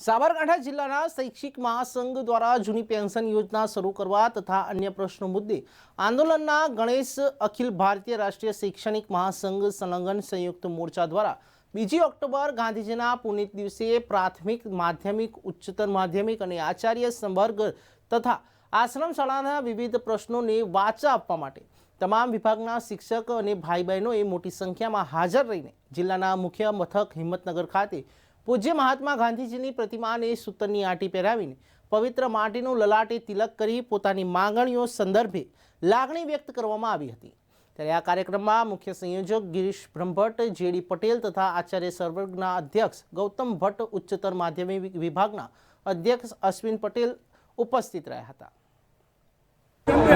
સાબરકાંઠા જિલ્લાના શૈક્ષિક મહાસંઘ દ્વારા જૂની પેન્શન યોજના શરૂ કરવા તથા અન્ય પ્રશ્નો મુદ્દે આંદોલનના ગણેશ અખિલ ભારતીય રાષ્ટ્રીય શૈક્ષણિક મહાસંઘ સંલગ્ન સંયુક્ત મોરચા દ્વારા બીજી ઓક્ટોબર ગાંધીજીના પુનિત દિવસે પ્રાથમિક, માધ્યમિક, ઉચ્ચતર માધ્યમિક અને આચાર્ય સંવર્ગ તથા આશ્રમ શાળાના વિવિધ પ્રશ્નોને વાચા આપવા માટે તમામ વિભાગના શિક્ષક અને ભાઈ બહેનોએ મોટી સંખ્યામાં હાજર રહીને જિલ્લાના મુખ્ય મથક હિંમતનગર ખાતે પૂજ્ય મહાત્મા ગાંધીજીની પ્રતિમાને સૂતરની આંટી પહેરાવીને પવિત્ર માટીનું લલાટે તિલક કરી પોતાની માંગણીઓ સંદર્ભે લાગણી વ્યક્ત કરવામાં આવી હતી. ત્યારે આ કાર્યક્રમમાં મુખ્ય સંયોજક ગિરીશ બ્રહ્મભટ્ટ, જેડી પટેલ તથા આચાર્ય સર્વર્ગના અધ્યક્ષ ગૌતમ ભટ્ટ, ઉચ્ચતર માધ્યમિક વિભાગના અધ્યક્ષ અશ્વિન પટેલ ઉપસ્થિત રહ્યા હતા.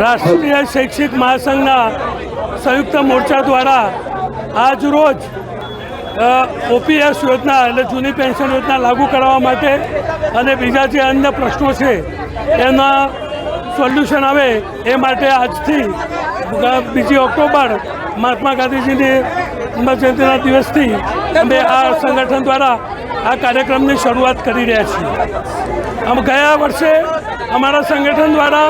રાષ્ટ્રીય શૈક્ષિક મહાસંઘના સંયુક્ત મોરચા દ્વારા આજ રોજ ઓપીએસ યોજના એટલે જૂની પેન્શન યોજના લાગુ કરવા માટે અને બીજા જે અન્ય પ્રશ્નો છે, એના સોલ્યુશન આવે એ માટે આજથી બીજી ઓક્ટોબર મહાત્મા ગાંધીજીની જન્મજયંતિના દિવસથી અમે આ સંગઠન દ્વારા આ કાર્યક્રમની શરૂઆત કરી રહ્યા છીએ. આમ ગયા વર્ષે અમારા સંગઠન દ્વારા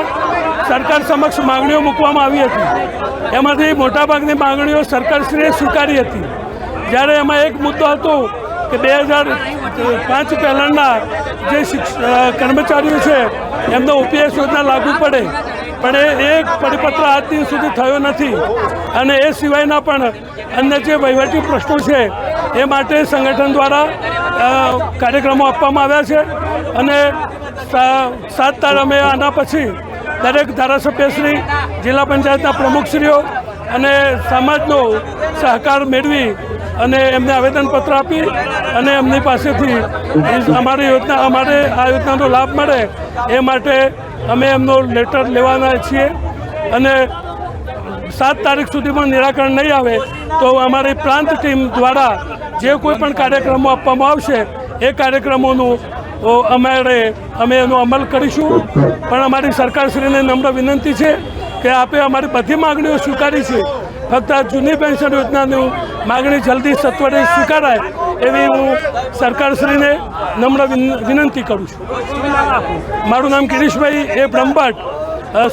સરકાર સમક્ષ માંગણીઓ મૂકવામાં આવી હતી. એમાંથી મોટાભાગની માંગણીઓ સરકારશ્રીએ સ્વીકારી હતી. જ્યારે એમાં એક મુદ્દો હતો કે બે હજાર પાંચ પહેલાંના જે કર્મચારીઓ છે, એમને ઓપીએસ યોજના લાગુ પડે. પણ એ એક પરિપત્ર આજ દિવસ સુધી થયો નથી. અને એ સિવાયના પણ અન્ય જે વહીવટી પ્રશ્નો છે, એ માટે સંગઠન દ્વારા કાર્યક્રમો આપવામાં આવ્યા છે. અને સાત તારમે આના પછી દરેક ધારાસભ્યશ્રી, જિલ્લા પંચાયતના પ્રમુખશ્રીઓ અને સમાજનો સહકાર મેળવી અને એમને આવેદનપત્ર આપી અને એમની પાસેથી અમારી યોજના, અમારે આ યોજનાનો લાભ મળે એ માટે અમે એમનો લેટર લેવાના છીએ. અને સાત તારીખ સુધીમાં નિરાકરણ નહીં આવે તો અમારી પ્રાંત ટીમ દ્વારા જે કોઈ પણ કાર્યક્રમો આપવામાં આવશે, એ કાર્યક્રમોનું અમારે, અમે એનો અમલ કરીશું. પણ અમારી સરકારશ્રીને નમ્ર વિનંતી છે કે આપે અમારી બધી માગણીઓ સ્વીકારી છે. ફક્ત જૂની પેન્શન યોજનાની માગણી જલ્દી સત્વરે સ્વીકારાય એવી હું સરકારશ્રીને નમ્ર વિન- વિનંતી કરું છું. મારું નામ ગિરીશભાઈ એ બ્રહ્મભટ્ટ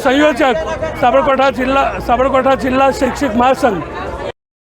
સંયોજક સાબરકાંઠા જિલ્લા સાબરકાંઠા જિલ્લા શૈક્ષિક મહાસંઘ.